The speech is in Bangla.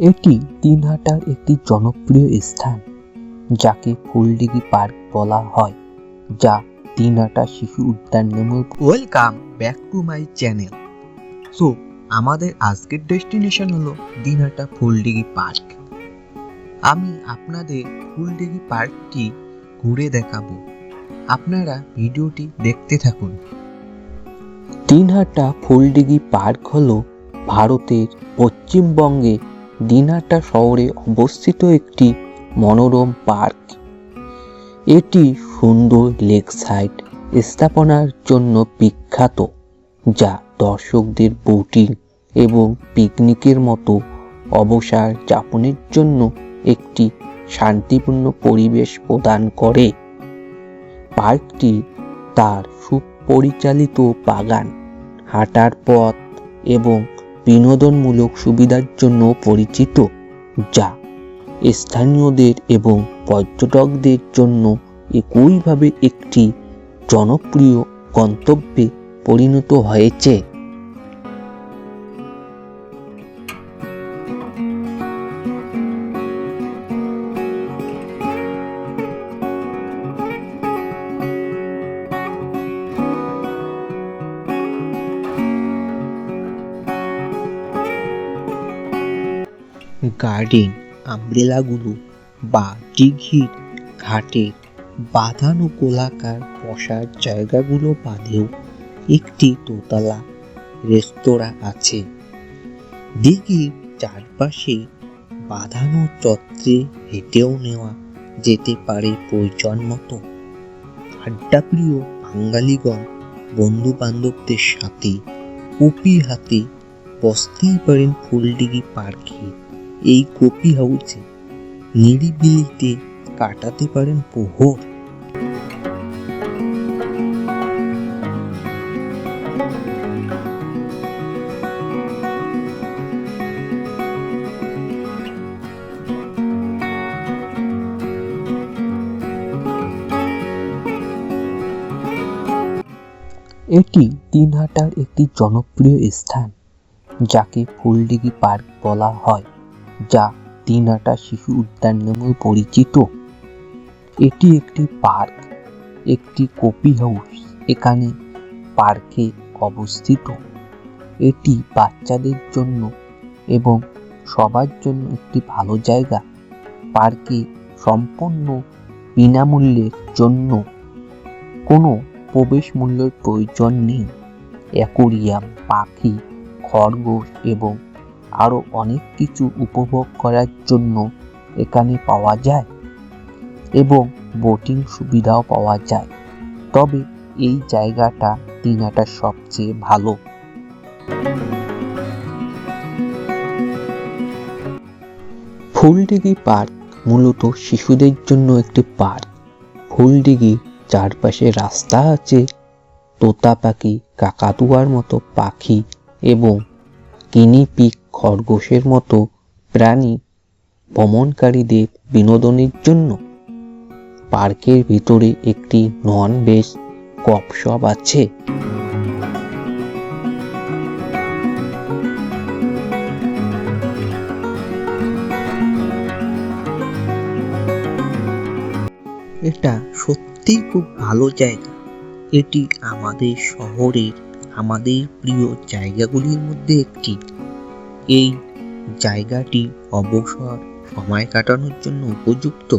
এটি দিনহাটার একটি জনপ্রিয় স্থান যাকে ফুলডিগি পার্ক বলা হয় যা দিনহাটা শিশু উদ্যান নামে welcome back to my channel so আমাদের আজকের ডেস্টিনেশন হলো দিনহাটা ফুলডিগি পার্ক। আমি আপনাদের ফুলডিগি পার্কটি ঘুরে দেখাবো। আপনারা ভিডিওটি দেখতে থাকুন। দিনহাটা ফুলডিগি পার্ক হলো ভারতের পশ্চিমবঙ্গে দিনহাটা শহরে অবস্থিত একটি মনোরম পার্ক। এটি সুন্দর লেক সাইড স্থাপনার জন্য বিখ্যাত, যা দর্শকদের বোটিং এবং পিকনিকের মতো অবসর যাপনের জন্য একটি শান্তিপূর্ণ পরিবেশ প্রদান করে। পার্কটি তার সুপরিচালিত বাগান, হাঁটার পথ এবং বিনোদনমূলক সুবিধার জন্য পরিচিত, যা স্থানীয়দের এবং পর্যটকদের জন্য একইভাবে একটি জনপ্রিয় গন্তব্যে পরিণত হয়েছে। গার্ডেন, আমব্রেলাগুলো, বা দিঘির ঘাটে বাঁধানো গোলাকার বসার জায়গাগুলো বাদেও একটি দোতলা রেস্তোরাঁ আছে। দিঘির চারপাশে বাঁধানো চত্রে হেঁটেও নেওয়া যেতে পারে প্রয়োজন মতো। আড্ডাপ্রিয় বাঙালিগণ বন্ধু বান্ধবদের সাথে কপি হাতে বসতেই পারেন ফুলডিগি পার্কে। এই কপি হাউসে নিরিবিলিতে কাটাতে পারেন প্রহর এটি দিনহাটার একটি জনপ্রিয় স্থান, যাকে ফুলডিগি পার্ক বলা হয়। যা দিনহাটা শিশু উদ্যান নামেও পরিচিত। এটি একটি পার্ক, একটি কপি হাউস, এখানে পার্কে অবস্থিত। এটি বাচ্চাদের জন্য এবং সবার জন্য একটি ভালো জায়গা। পার্কে সম্পূর্ণ বিনামূল্যের জন্য কোনো প্রবেশ মূল্যের প্রয়োজন নেই। অ্যাকোরিয়াম, পাখি, খরগোশ এবং আরও অনেক কিছু উপভোগ করার জন্য এখানে পাওয়া যায় এবং বোটিং সুবিধাও পাওয়া যায়। তবে এই জায়গাটা দিনাটার সবচেয়ে ভালো। ফুলডিগি পার্ক মূলত শিশুদের জন্য একটি পার্ক। ফুলডিগি চারপাশে রাস্তা আছে তোতা পাখি কাকাতুয়ার মতো পাখি এবং কিনিপিক খরগোশের মতো প্রাণী ভ্রমণকারীদের বিনোদনের জন্য। পার্কের ভিতরে একটি নন ভেজ কফশপ আছে। এটা সত্যি খুব ভালো জায়গা। এটি আমাদের শহরের, আমাদের প্রিয় জায়গাগুলির মধ্যে একটি। এই জায়গাটি অবসর সময় কাটানোর জন্য উপযুক্ত।